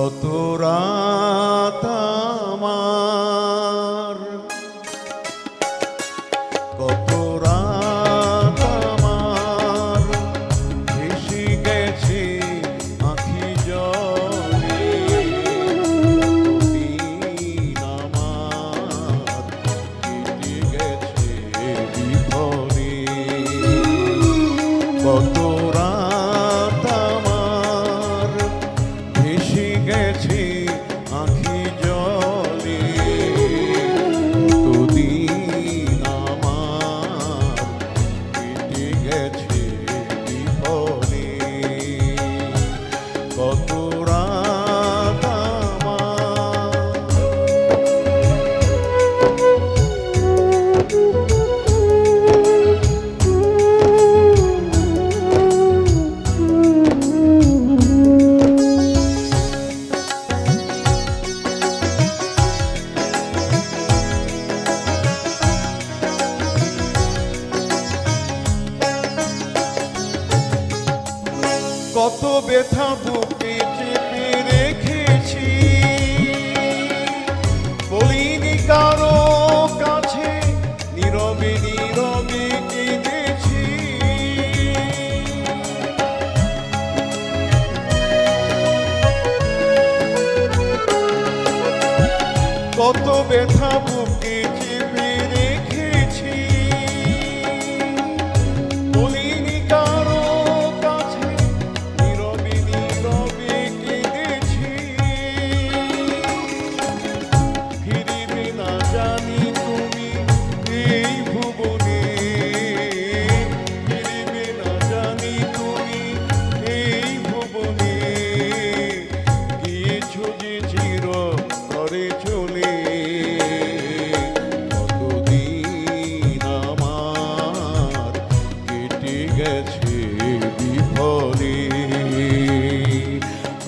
কত কত ব্যথা বুকে চেপে রেখেছি। বলিনি কারও কাছে নীরবে নীরবে কত ব্যথা বুকে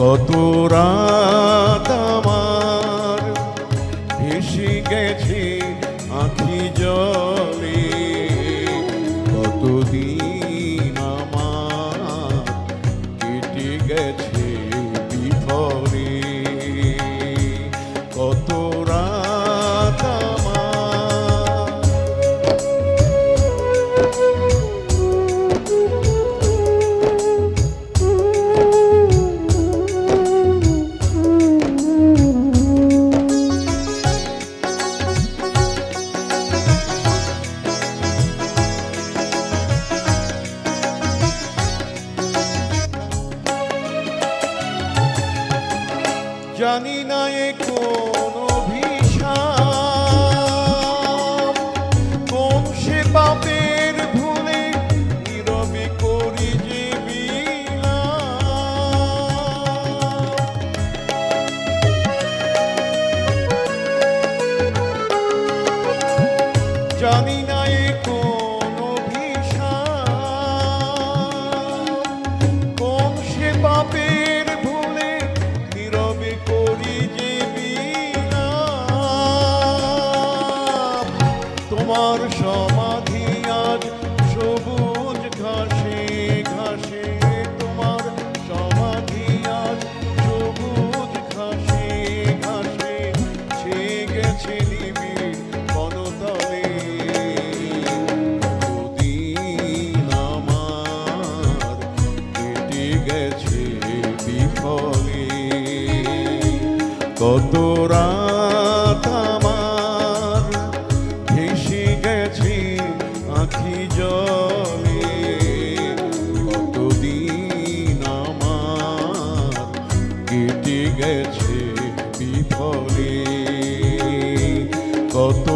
কত রাত আমার? ভেসে গেছে আঁখি জলে। জানি না এ তোমার সমাধি আজ সবুজ ঘাসে ঘাসে তোমার সমাধি আজ সবুজ ঘাসে ঘাসে ছে গেছে আমার গেছে কত আখি জলে কতদিন আমার কেটে গেছে বিফলে। কত